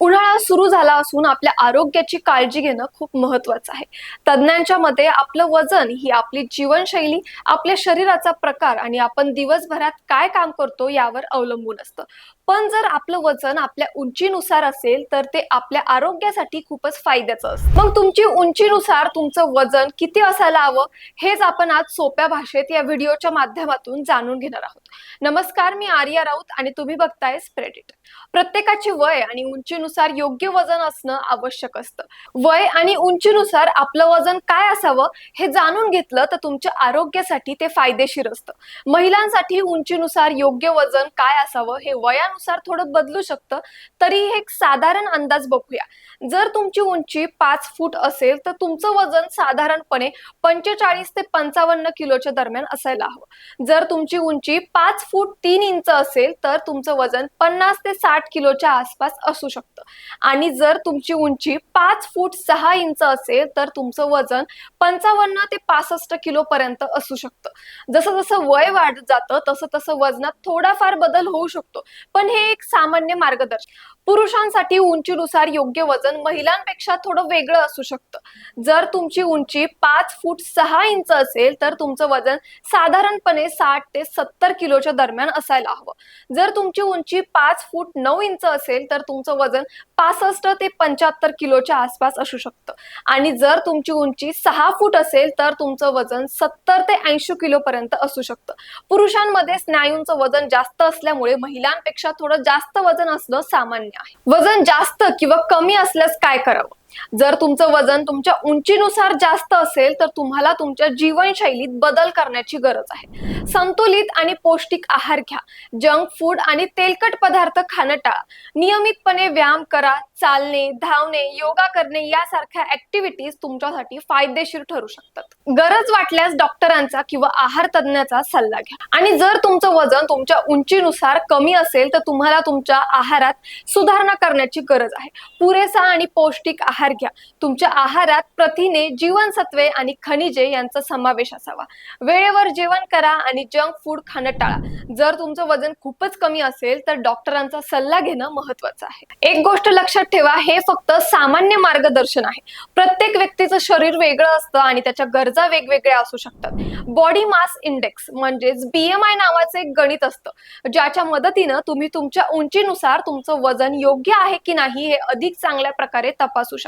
उन्हाळा सुरू झाला असून आपल्या आरोग्याची काळजी घेणं खूप महत्वाचं आहे. तज्ज्ञांच्या मते आपलं वजन ही आपली जीवनशैली आपल्या शरीराचा प्रकार आणि आपण दिवसभरात काय काम करतो यावर अवलंबून असतं. पण जर आपलं वजन आपल्या उंचीनुसार असेल तर ते आपल्या आरोग्यासाठी खूपच फायद्याचं असतं. मग तुमची उंचीनुसार तुमचं वजन किती असायला हवं हेच आपण आज सोप्या भाषेत या व्हिडिओच्या माध्यमातून जाणून घेणार आहोत. नमस्कार मी आर्या राऊत आणि तुम्ही बघताय स्प्रेडिट प्रत्येकाची वय आणि उंचीनुसार योग्य वजन असणं आवश्यक असतं. वय आणि उंचीनुसार आपलं वजन काय असावं हे जाणून घेतलं तर तुमच्या आरोग्यासाठी ते फायदेशीर असतं. महिलांसाठी उंचीनुसार योग्य वजन काय असावं हे वयानुसार थोडं बदलू शकतं. तरी एक साधारण अंदाज बघूया. जर तुमची उंची पाच फूट असेल तर तुमचं वजन साधारणपणे पंचेचाळीस ते पंचावन्न किलोच्या दरम्यान असायला हवं. जर तुमची उंची पाच फूट तीन इंच असेल तर तुमचं वजन पन्नास ते साठ किलोच्या आसपास असू शकतं. आणि जर तुमची उंची पाच फूट सहा इंच असेल तर तुमचं वजन पंचावन्न ते पासष्ट किलो पर्यंत असू शकतं. जसं जसं वय वाढत जातं तसं तसं वजनात थोडाफार बदल होऊ शकतो. पण हे एक सामान्य मार्गदर्शन. पुरुषांसाठी उंचीनुसार योग्य वजन महिलांपेक्षा थोडं वेगळं असू शकतं. जर तुमची उंची पाच फूट सहा इंच असेल तर तुमचं वजन साधारणपणे साठ ते सत्तर किलोच्या दरम्यान असायला हवं. जर तुमची उंची पाच फूट नऊ इंच असेल तर तुमचं वजन पासष्ट ते पंच्याहत्तर किलोच्या आसपास असू शकतं. आणि जर तुमची उंची सहा फूट असेल तर तुमचं वजन सत्तर ते ऐंशी किलो पर्यंत असू शकतं. पुरुषांमध्ये स्नायूंचं वजन जास्त असल्यामुळे महिलांपेक्षा थोडं जास्त वजन असणं सामान्य आहे. वजन जास्त किंवा कमी असल्यास काय करावं? जर तुमचं वजन तुमच्या उंचीनुसार जास्त असेल तर तुम्हाला तुमच्या जीवनशैलीत बदल करण्याची गरज आहे. संतुलित आणि पौष्टिक आहार घ्या. जंक फूड आणि तेलकट पदार्थ खाणं टाळा. नियमितपणे व्यायाम करा चालणे धावणे योगा करणे यासारख्या ऍक्टिव्हिटीज तुमच्यासाठी फायदेशीर ठरू शकतात. गरज वाटल्यास डॉक्टरांचा किंवा आहार तज्ञाचा सल्ला घ्या. आणि जर तुमचं वजन तुमच्या उंचीनुसार कमी असेल तर तुम्हाला तुमच्या आहारात सुधारणा करण्याची गरज आहे. पुरेसा आणि पौष्टिक आहार घ्या. तुमच्या आहारात प्रथिने जीवनसत्वे आणि खनिजे यांचा समावेश असावा. वेळेवर जेवण करा आणि जंक फूड खाणं टाळा. जर तुमचं वजन खूपच कमी असेल तर डॉक्टरांचा सल्ला घेणं महत्वाचं आहे. एक गोष्ट लक्षात ठेवा हे फक्त सामान्य मार्गदर्शन आहे. प्रत्येक व्यक्तीचं शरीर वेगळं असतं आणि त्याच्या गरजा वेगवेगळ्या असू शकतात. बॉडी मास इंडेक्स म्हणजेच बीएमआय नावाचं एक गणित असतं ज्याच्या मदतीनं तुम्ही तुमच्या उंचीनुसार तुमचं वजन योग्य आहे की नाही हे अधिक चांगल्या प्रकारे तपासू शकता.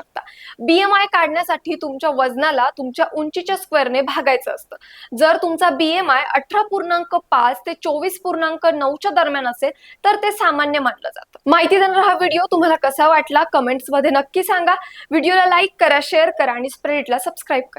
बीएमआय काढण्यासाठी तुमच्या वजनाला तुमच्या उंचीच्या स्क्वेअरने भागायचं असतं. जर तुमचा बीएमआय अठरा पूर्णांक पाच ते चोवीस पूर्णांक नऊच्या दरम्यान असेल तर ते सामान्य मानलं जातं. माहिती देणारा हा व्हिडिओ तुम्हाला कसा वाटला कमेंट्समध्ये नक्की सांगा. व्हिडिओला लाईक करा शेअर करा आणि स्प्रेडला सबस्क्राईब करा.